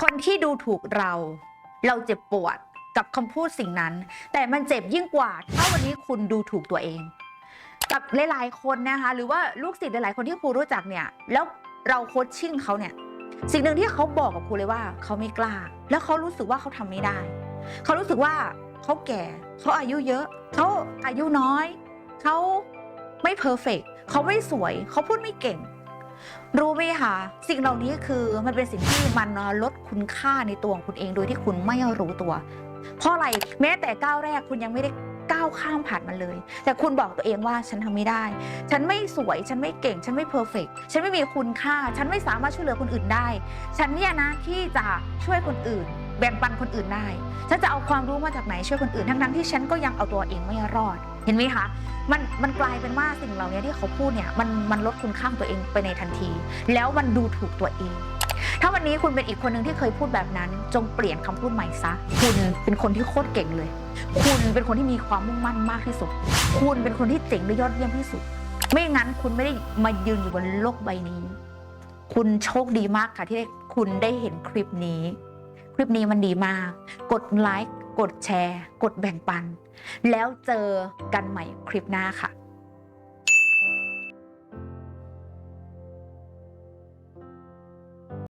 คนที่ดูถูกเรา เราเจ็บปวดกับคำพูดสิ่งนั้น แต่มันเจ็บยิ่งกว่าถ้าวันนี้คุณดูถูกตัวเอง กับหลายๆคนนะคะหรือว่าลูกศิษย์หลายๆคนที่ครูรู้จักเนี่ย แล้วเราโคชชิ่งเขาเนี่ยสิ่งหนึ่งที่เขาบอกกับครูเลยว่าเขาไม่กล้า แล้วเขารู้สึกว่าเขาทำไม่ได้ เขารู้สึกว่าเขาแก่เขาอายุเยอะ เขาอายุน้อย เขาไม่เพอร์เฟกเขาไม่สวย เขาพูดไม่เก่ง รู้ไหมคะสิ่งเหล่านี้คือมันเป็นสิ่งที่มันลดคุณค่าในตัวของคุณเองโดยที่คุณไม่รู้ตัว เพราะอะไรแม้แต่ก้าวแรกคุณยังไม่ได้ก้าวข้ามผ่านมันเลย แต่คุณบอกตัวเองว่าฉันทำไม่ได้ ฉันไม่สวย ฉันไม่เก่ง ฉันไม่เพอร์เฟกฉันไม่มีคุณค่า ฉันไม่สามารถช่วยเหลือคนอื่นได้ ฉันเนี่ยนะที่จะช่วยคนอื่น แบ่งปันคนอื่นได้ ฉันจะเอาความรู้มาจากไหนช่วยคนอื่น ทั้งๆที่ฉันก็ยังเอาตัวเองไม่รอด เห็นไหมคะมันมันกลายเป็นว่าสิ่งเหล่านี้ที่เขาพูดเนี่ยมันมันลดคุณค่าตัวเองไปในทันที แล้วมันดูถูกตัวเอง ถ้าวันนี้คุณเป็นอีกคนหนึ่งที่เคยพูดแบบนั้น จงเปลี่ยนคำพูดใหม่ซะ คุณเป็นคนที่โคตรเก่งเลย คุณเป็นคนที่มีความมุ่งมั่นมากที่สุด คุณเป็นคนที่เจ๋งและยอดเยี่ยมที่สุด ไม่งั้นคุณไม่ได้มายืนอยู่บนโลกใบนี้ คุณโชคดีมากค่ะที่ได้คุณได้เห็นคลิปนี้ คลิปนี้มันดีมาก กดไลค์ ดแชร์ กดแบ่งปัน แล้วเจอกันใหม่คลิปหน้าค่ะ